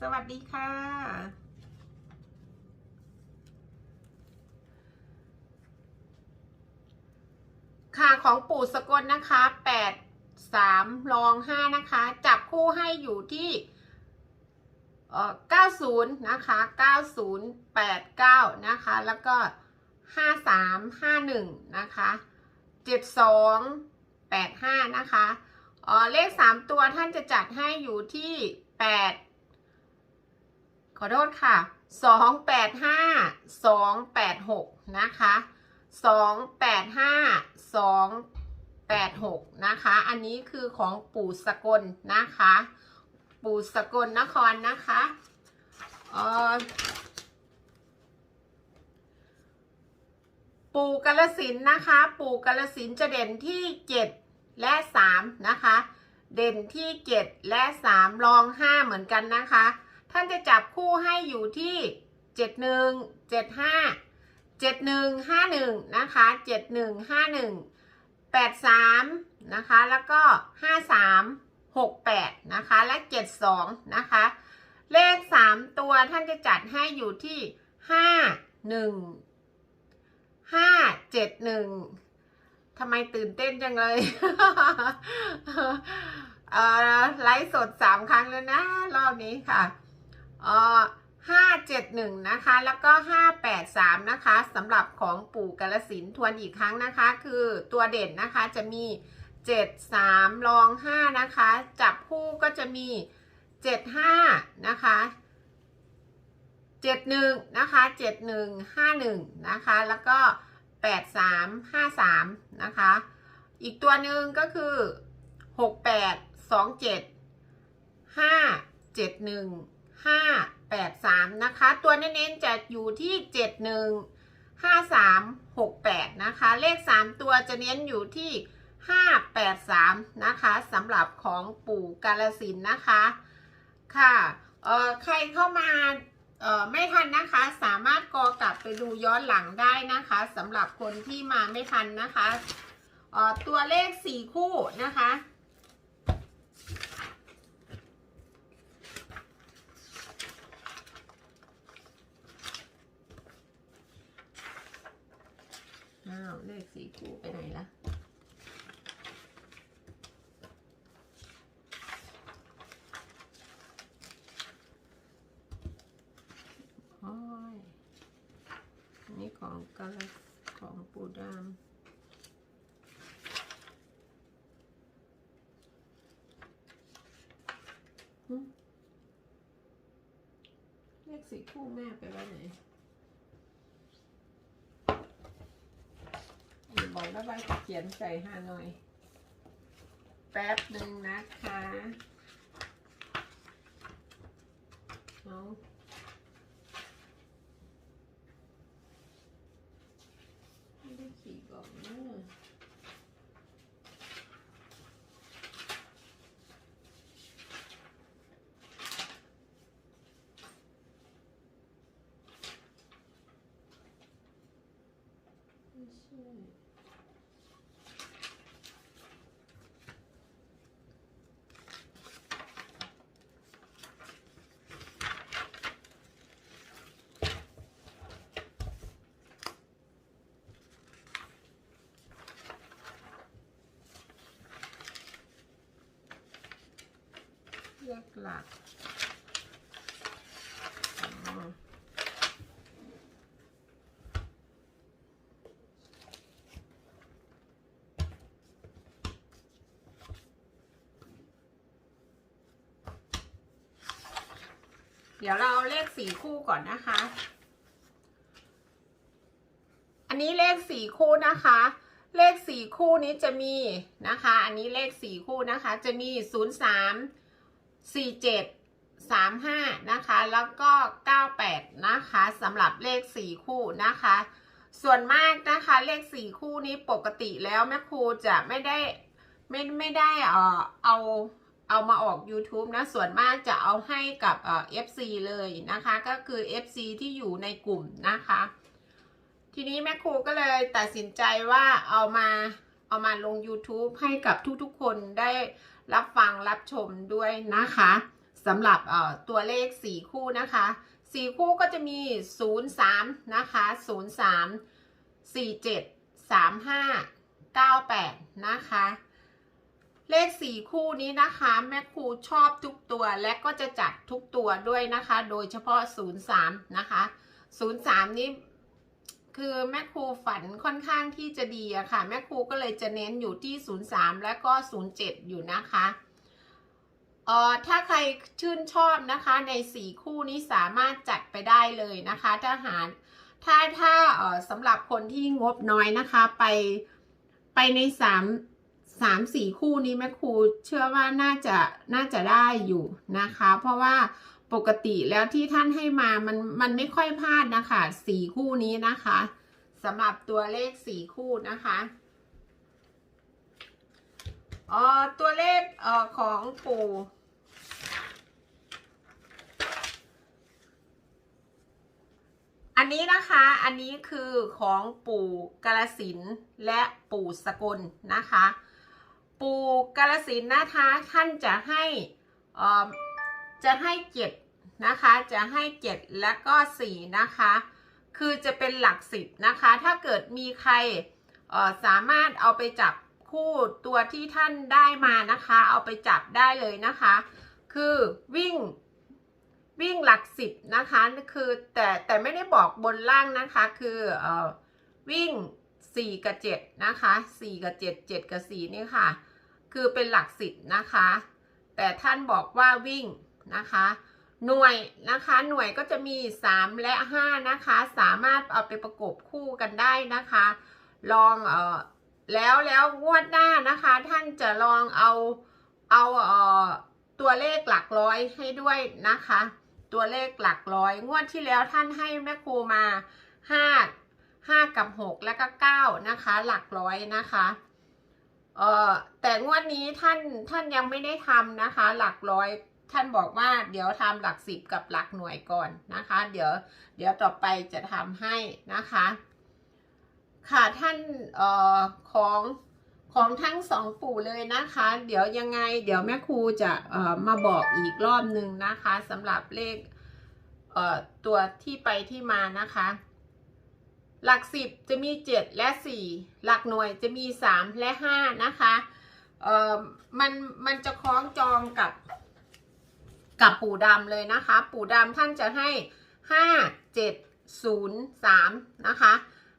สวัสดีค่ะ ค่ะของปู่สกลนะคะแปดสามรองห้านะคะ จับคู่ให้อยู่ที่เอ่อเก้าศูนย์นะคะเก้าศูนย์แปดเก้านะคะ แล้วก็ห้าสามห้าหนึ่งนะคะเจ็ดสองแปดห้านะคะเอ่อเลขสามตัวท่านจะจัดให้อยู่ที่แปด ขอโทษค่ะสองแปดห้าสองแปดหกนะคะสองแปดห้าสองแปดหกนะคะ อันนี้คือของปู่สกลนะคะ ปู่สกลนครนะคะอ่อปู่กาลสินนะคะ ปู่กาลสินจะเด่นที่เจ็ดและสามนะคะ เด่นที่เจ็ดและสามรองห้าเหมือนกันนะคะ ท่านจะจับคู่ให้อยู่ที่เจ็ดหนึ่งเจ็ดห้าเจ็ดหนึ่งห้าหนึ่งนะคะเจ็ดหนึ่งห้าหนึ่งแปดสามนะคะ แล้วก็ห้าสามหกแปดนะคะ และเจ็ดสองนะคะ เลขสามตัวท่านจะจัดให้อยู่ที่ห้าหนึ่งห้าเจ็ดหนึ่งทำไมตื่นเต้นจังเลยเออไลฟ์สดสามครั้งแล้วนะ รอบนี้ค่ะ อ่จ็ดหนึ่งนะคะ แล้วก็ห้าแปดสามนะคะสำหรับของปู่กาลสินทวนอีกครั้งนะคะ คือตัวเด่นนะคะจะมีเจ็ดสามรองห้านะคะ จับคู่ก็จะมีเจ็ดห้านะคะเจ็ดหนึ่งนะคะเจ็ดหนึ่งห้าหนึ่งนะคะ แล้วก็แปดสามห้าสามนะคะ อีกตัวหนึ่งก็คือหกแปดสองเจ็ดห้าเจ็ดหนึ่ง ห้าเจ็ดหนึ่งห้าแปดสามนะคะ ตัวเน้นๆจะอยู่ที่เจ็ดหนึ่งห้าสามหกแปดนะคะ เลขสามตัวจะเน้นอยู่ที่ห้าแปดสามนะคะสำหรับของปู่กาลสินนะคะ ค่ะเอ่อใครเข้ามาเอ่อไม่ทันนะคะสามารถกอกลับไปดูย้อนหลังได้นะคะสำหรับคนที่มาไม่ทันนะคะเอ่อตัวเลขสี่คู่นะคะ อ้าวเลขสี่คู่ไปไหนละโอ้ยอันนี่ของกาลของปูดามเลขสีคู่แม่ไปไว้ไหน อย่าบอก แล้วใบเขียนใส่ฮานอย แป๊บหนึ่งนะคะเอาไม่ได้ขี่กล่องเนอะไม่ใช่ แยกหลักเดี๋ยวเราเลขสี่คู่ก่อนนะคะ อันนี้เลขสี่คู่นะคะ เลขสี่คู่นี้จะมีนะคะ อันนี้เลขสี่คู่นะคะ จะมีศูนย์สาม สี่เจ็ดสามห้านะคะ แล้วก็เก้าแปดนะคะสำหรับเลขสี่คู่นะคะ ส่วนมากนะคะเลขสี่คู่นี้ปกติแล้วแม่ครูจะไม่ได้ไม่ไม่ได้เอ่อเอาเอามาออก YouTube นะ ส่วนมากจะเอาให้กับเอ่อ FC เลยนะคะ ก็คือ FC ที่อยู่ในกลุ่มนะคะ ทีนี้แม่ครูก็เลยตัดสินใจว่าเอามาเอามาลง YouTube ให้กับทุกๆคนได้ รับฟังรับชมด้วยนะคะสำหรับตัวเลข 4 คู่นะคะ 4 คู่ก็จะมี 0 3 นะคะ 0 3 4 7 3 5 9 8 นะคะ เลข 4 คู่นี้นะคะ แม่ครูชอบทุกตัวและก็จะจัดทุกตัวด้วยนะคะ โดยเฉพาะ 0 3 นะคะ 0 3 นี้ คือแม่ครูฝันค่อนข้างที่จะดีอะค่ะแม่ครูก็เลยจะเน้นอยู่ที่ 03 และก็ 07 อยู่นะคะเอ่อถ้าใครชื่นชอบนะคะใน 4 คู่นี้สามารถจัดไปได้เลยนะคะถ้าหารถ้าถ้าเอ่อสำหรับคนที่งบน้อยนะคะไปไปใน 3 3 4 คู่นี้แม่ครูเชื่อว่าน่าจะน่าจะได้อยู่นะคะ เพราะว่า ปกติแล้วที่ท่านให้มามันมันไม่ค่อยพลาดนะคะสี่คู่นี้นะคะสำหรับตัวเลขสี่คู่นะคะอ่อตัวเลขเอ่อของปู่อันนี้นะคะอันนี้คือของปู่กาลสินและปู่สกลนะคะ ปู่กาลสินนะคะท่านจะให้อ่อ จะให้เจ็ดนะคะ จะให้เจ็ดและก็สี่นะคะ คือจะเป็นหลักสิบนะคะ ถ้าเกิดมีใครสามารถเอาไปจับคู่ตัวที่ท่านได้มานะคะ เอาไปจับได้เลยนะคะ คือวิ่งวิ่งหลักสิบนะคะ คือแต่แต่ไม่ได้บอกบนล่างนะคะ คือเออวิ่งสี่กับเจ็ดนะคะสี่กับเจ็ดเจ็ดกับสี่นี่ค่ะ คือเป็นหลักสิบนะคะ แต่ท่านบอกว่าวิ่ง นะคะ หน่วยนะคะหน่วยก็จะมี 3 และ 5 นะคะ สามารถเอาไปประกบคู่กันได้นะคะ ลองเออแล้วแล้วงวดหน้านะคะ ท่านจะลองเอาเอาเออตัวเลขหลักร้อยให้ด้วยนะคะ ตัวเลขหลักร้อย งวดที่แล้วท่านให้แม่ครูมา 5 5 กับ 6 แล้วก็ 9 นะคะ หลักร้อยนะคะเอ่อแต่งวดนี้ท่านท่านยังไม่ได้ทำนะคะ หลักร้อย ท่านบอกว่าเดี๋ยวทำหลักสิบกับหลักหน่วยก่อนนะคะ เดี๋ยวเดี๋ยวต่อไปจะทำให้นะคะ ค่ะท่านเอ่อของของทั้งสองปู่เลยนะคะ เดี๋ยวยังไง เดี๋ยวแม่ครูจะเอ่อมาบอกอีกรอบหนึ่งนะคะสำหรับเลขเอ่อตัวที่ไปที่มานะคะ หลักสิบจะมีเจ็ดและสี่หลักหน่วยจะมีสามและห้านะคะเอ่อมันมันจะคล้องจองกับ กับปู่ดำเลยนะคะ ปู่ดำท่านจะให้ห้าเจ็ดศูนย์สามนะคะ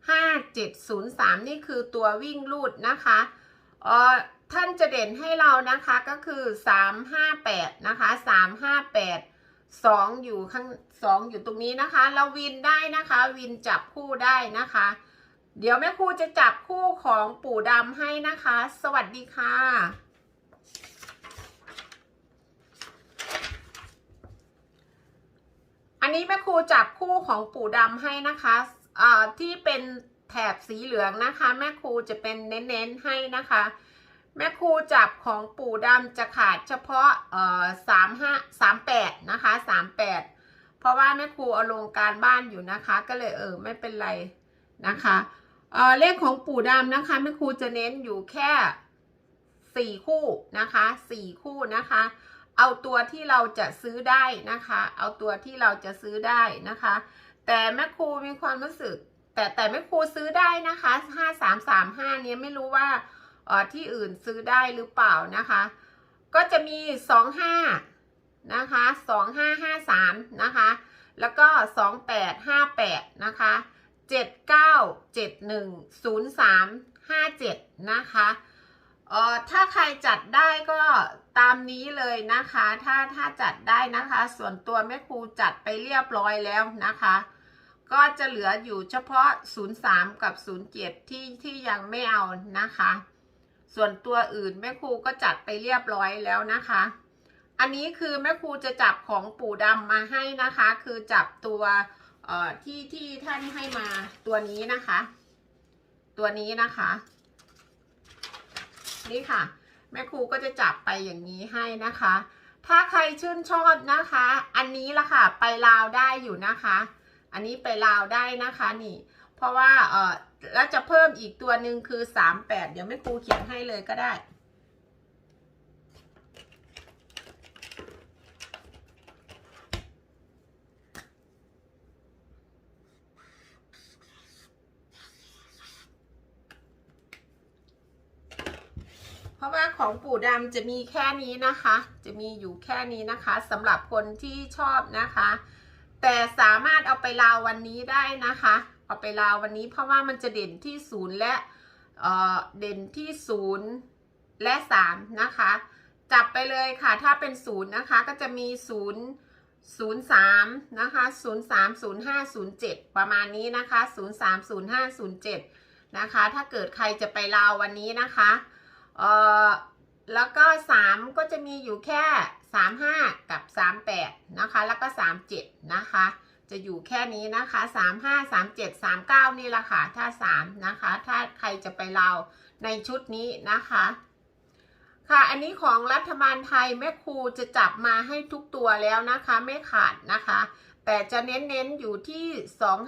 ห้าเจ็ดศูนย์สามนี่คือตัววิ่งลูดนะคะเอ่อท่านจะเด่นให้เรานะคะก็คือสามห้าแปดนะคะสามห้าแปดสองอยู่ข้างสองอยู่ตรงนี้นะคะ เราวินได้นะคะ วินจับคู่ได้นะคะ เดี๋ยวแม่ครูจะจับคู่ของปู่ดำให้นะคะ สวัสดีค่ะ นนี้แม่ครูจับคู่ของปู่ดำให้นะคะอ่าที่เป็นแถบสีเหลืองนะคะ แม่ครูจะเป็นเน้นๆให้นะคะ แม่ครูจับของปู่ดำจะขาดเฉพาะเอ่อสามห้าสามแปดนะคะสามแปดเพราะว่าแม่ครูเอาลงการบ้านอยู่นะคะ ก็เลยเออไม่เป็นไรนะคะเอ่อเลขของปู่ดำนะคะแม่ครูจะเน้นอยู่แค่สี่คู่นะคะสี่คู่นะคะ เอาตัวที่เราจะซื้อได้นะคะ เอาตัวที่เราจะซื้อได้นะคะ แต่แม่ครูมีความรู้สึก แต่แต่แม่ครูซื้อได้นะคะห้าสามสามห้าเนี้ยไม่รู้ว่าเอ่อที่อื่นซื้อได้หรือเปล่านะคะ ก็จะมีสองห้านะคะสองห้าห้าสามนะคะ แล้วก็สองแปดห้าแปดนะคะเจ็ดเก้าเจ็ดหนึ่งศูนย์สามห้าเจ็ดนะคะเอ่อถ้าใครจัดได้ก็ ตามนี้เลยนะคะ ถ้าถ้าจัดได้นะคะ ส่วนตัวแม่ครูจัดไปเรียบร้อยแล้วนะคะ ก็จะเหลืออยู่เฉพาะ 03 กับ 07 ที่ที่ยังไม่เอานะคะ ส่วนตัวอื่นแม่ครูก็จัดไปเรียบร้อยแล้วนะคะ อันนี้คือแม่ครูจะจับของปู่ดำมาให้นะคะ คือจับตัวเอ่อที่ที่ท่านให้มาตัวนี้นะคะ ตัวนี้นะคะ นี่ค่ะ แม่ครูก็จะจับไปอย่างนี้ให้นะคะ ถ้าใครชื่นชอบนะคะ อันนี้ละค่ะไปลาวได้อยู่นะคะ อันนี้ไปลาวได้นะคะนี่ เพราะว่าเออแล้วจะเพิ่มอีกตัวหนึ่งคือสามแปดเดี๋ยวแม่ครูเขียนให้เลยก็ได้ เพราะว่าของปู่ดำจะมีแค่นี้นะคะ จะมีอยู่แค่นี้นะคะสำหรับคนที่ชอบนะคะ แต่สามารถเอาไปลาววันนี้ได้นะคะ เอาไปลาววันนี้เพราะว่ามันจะเด่นที่ศูนย์และเเด่นที่ศูนย์และสามนะคะ จับไปเลยค่ะถ้าเป็นศูนย์นะคะก็จะมีศูนย์ศูนย์สามนะคะศูนย์สามศูนย์ห้าศูนย์เจ็ดประมาณนี้นะคะศูนย์สามศูนย์ห้าศูนย์เจ็ดนะคะ ถ้าเกิดใครจะไปลาววันนี้นะคะ เอ่อแล้วก็สามก็จะมีอยู่แค่สามห้ากับสามแปดนะคะ แล้วก็สามเจ็ดนะคะ จะอยู่แค่นี้นะคะสามห้าสามเจ็ดสามเก้านี่แหละค่ะ ถ้าสามนะคะ ถ้าใครจะไปเลาในชุดนี้นะคะ ค่ะ อันนี้ของรัฐบาลไทยแม่ครูจะจับมาให้ทุกตัวแล้วนะคะ ไม่ขาดนะคะ แต่จะเน้นๆอยู่ที่สอง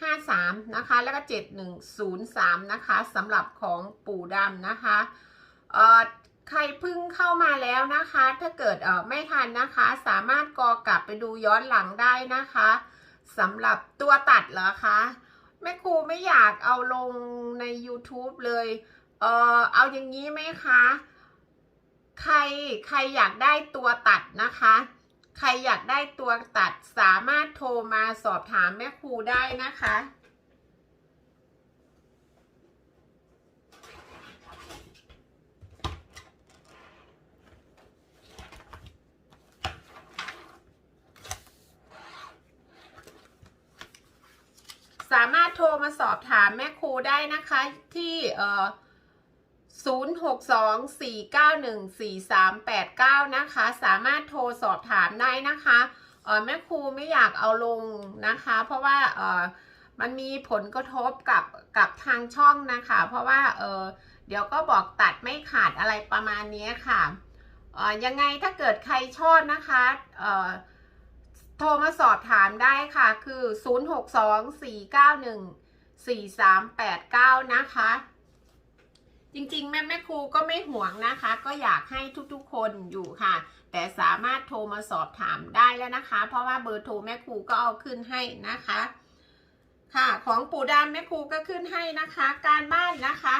ห้าสามนะคะ แล้วก็เจ็ดหนึ่งศูนย์สามนะคะสำหรับของปู่ดำนะคะเอ่อใครเพิ่งเข้ามาแล้วนะคะ ถ้าเกิดเอ่อไม่ทันนะคะ สามารถกอกลับไปดูย้อนหลังได้นะคะสำหรับตัวตัดเหรอคะแม่ครูไม่อยากเอาลงใน YouTube เลย เออเอาอย่างนี้ไหมคะ ใครใครอยากได้ตัวตัดนะคะ ใครอยากได้ตัวตัดสามารถโทรมาสอบถามแม่ครูได้นะคะ สามารถโทรมาสอบถามแม่ครูได้นะคะที่เอ่อ 0624914389 นะคะ สามารถโทรสอบถามได้นะคะเอ่อแม่ครูไม่อยากเอาลงนะคะ เพราะว่าเออมันมีผลกระทบกับกับทางช่องนะคะ เพราะว่าเออเดี๋ยวก็บอกตัดไม่ขาดอะไรประมาณนี้ค่ะเออยังไงถ้าเกิดใครชอบนะคะเอ่อโทรมาสอบถามได้ค่ะ คือ 0624914389 นะคะ จริงๆ แม่แม่ครูก็ไม่ห่วงนะคะ ก็อยากให้ทุกๆคนอยู่ค่ะ แต่สามารถโทรมาสอบถามได้แล้วนะคะ เพราะว่าเบอร์โทรแม่ครูก็เอาขึ้นให้นะคะ ค่ะของปู่ดำแม่ครูก็ขึ้นให้นะคะ การบ้านนะคะ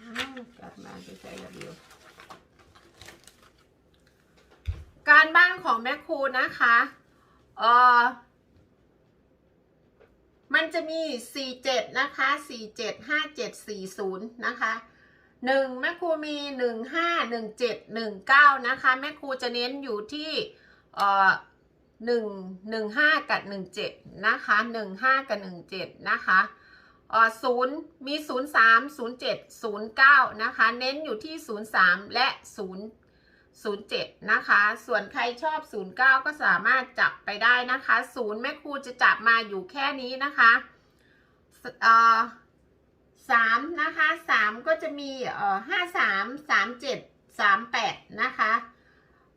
อ้าวกลับมาจะใช้ระเบียบ การบ้านของแม่ครูนะคะเออมันจะมี 47 นะคะ 47 57 40 นะคะหนึ่งแม่ครูมี 15 17 19 นะคะ แม่ครูจะเน้นอยู่ที่เอ่อ1 15 กับ 17 นะคะ 15 กับ 17 นะคะเอ่อศูนย์มี 03 07 09 นะคะ เน้นอยู่ที่ 03 และ 0 07 นะคะ ส่วนใครชอบ 09 ก็สามารถจับไปได้นะคะ 0 แม่ครูจะจับมาอยู่แค่นี้นะคะสเอ่อ3นะคะ3ก็จะมีเอ่อ53 37 38นะคะ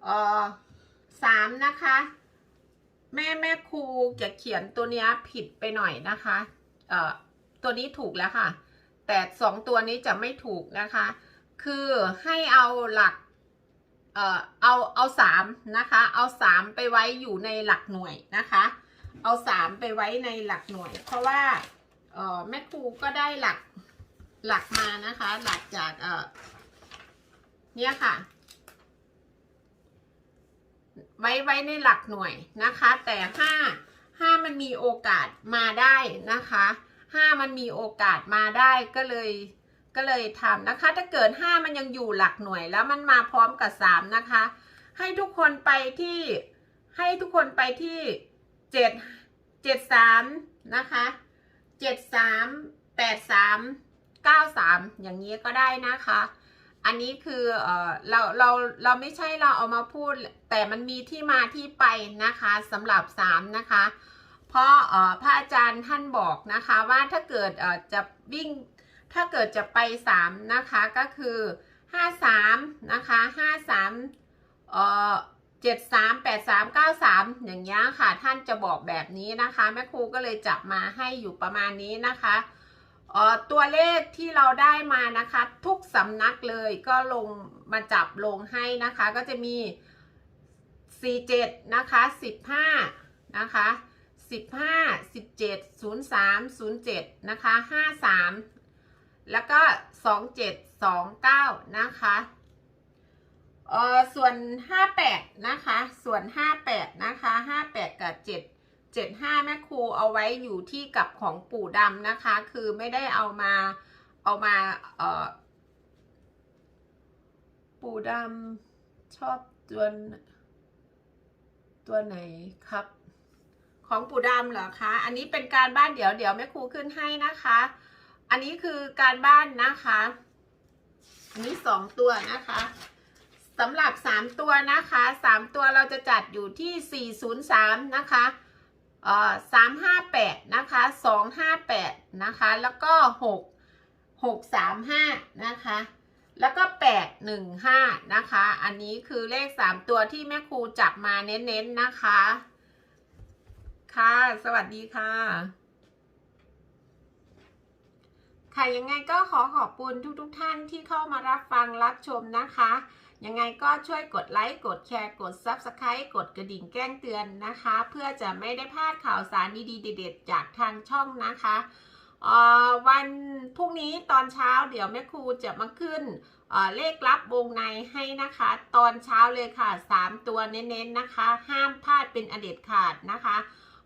เอ่อ3นะคะ แม่แม่ครูจะเขียนตัวนี้ผิดไปหน่อยนะคะเอ่อตัวนี้ถูกแล้วค่ะ แต่สองตัวนี้จะไม่ถูกนะคะ คือให้เอาหลัก เอ่อเอาเอาสามนะคะ เอาสามไปไว้อยู่ในหลักหน่วยนะคะ เอาสามไปไว้ในหลักหน่วย เพราะว่าเอ่อแม่ครูก็ได้หลักหลักมานะคะ หลักจากเอ่อเนี่ยค่ะ ไว้ไว้ในหลักหน่วยนะคะ แต่ห้าห้ามันมีโอกาสมาได้นะคะห้ามันมีโอกาสมาได้ก็เลย ก็เลยทำนะคะ ถ้าเกิดห้ามันยังอยู่หลักหน่วย แล้วมันมาพร้อมกับสามนะคะ ให้ทุกคนไปที่ให้ทุกคนไปที่เจ็ดเจ็ดสามนะคะเจ็ดสามแปดสามเก้าสามอย่างนี้ก็ได้นะคะ อันนี้คือเออเราเราเราไม่ใช่เราเอามาพูด แต่มันมีที่มาที่ไปนะคะสำหรับสามนะคะ เพราะเออพระอาจารย์ท่านบอกนะคะว่าถ้าเกิดเออจะวิ่ง ถ้าเกิดจะไปสามนะคะก็คือห้าสามนะคะห้าสามเอ่อเจ็ดสามแปดสามเก้าสามอย่างเงี้ยค่ะ ท่านจะบอกแบบนี้นะคะ แม่ครูก็เลยจับมาให้อยู่ประมาณนี้นะคะเอ่อตัวเลขที่เราได้มานะคะ ทุกสำนักเลยก็ลงมาจับลงให้นะคะ ก็จะมี 47 นะคะ 15 นะคะ 15 17 03 07 นะคะ 53 แล้วก็27 29นะคะเอ่อส่วน58นะคะ ส่วน58นะคะ58กับ7 75แม่ครูเอาไว้อยู่ที่กับของปู่ดำนะคะ คือไม่ได้เอามาเอามาเอ่อปู่ดำชอบตัวตัวไหนครับ ของปู่ดำเหรอคะ อันนี้เป็นการบ้านเดี๋ยวเดี๋ยวแม่ครูขึ้นให้นะคะ อันนี้คือการบ้านนะคะ อันนี้สองตัวนะคะสำหรับสามตัวนะคะสามตัวเราจะจัดอยู่ที่สี่ศูนย์สามนะคะเอ่อสามห้าแปดนะคะสองห้าแปดนะคะ แล้วก็หกหกสามห้านะคะ แล้วก็แปดหนึ่งห้านะคะ อันนี้คือเลขสามตัวที่แม่ครูจับมาเน้นๆนะคะ ค่ะ สวัสดีค่ะ ค่ะยังไงก็ขอขอบคุณทุกๆทท่านที่เข้ามารับฟังรับชมนะคะ ยังไงก็ช่วยกดไลค์กดแชร์กด Subscribe กดกระดิ่งแจ้งเตือนนะคะ เพื่อจะไม่ได้พลาดข่าวสารดีๆเด็ดๆจากทางช่องนะคะวันพรุ่งนี้ตอนเช้าเดี๋ยวแม่ครูจะมาขึ้นเเลขลับวงในให้นะคะ ตอนเช้าเลยค่ะ 3 ตัวเน้นๆนะคะ ห้ามพลาดเป็นอเด็ดขาดนะคะ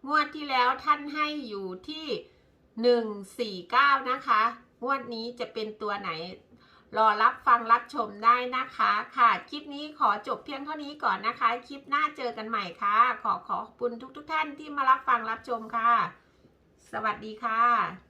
งวดที่แล้วท่านให้อยู่ที่ 149 นะคะ งวดนี้จะเป็นตัวไหน รอรับฟังรับชมได้นะคะ ค่ะ คลิปนี้ขอจบเพียงเท่านี้ก่อนนะคะ คลิปหน้าเจอกันใหม่ค่ะ ขอขอบคุณทุกทุกท่านที่มารับฟังรับชมค่ะ สวัสดีค่ะ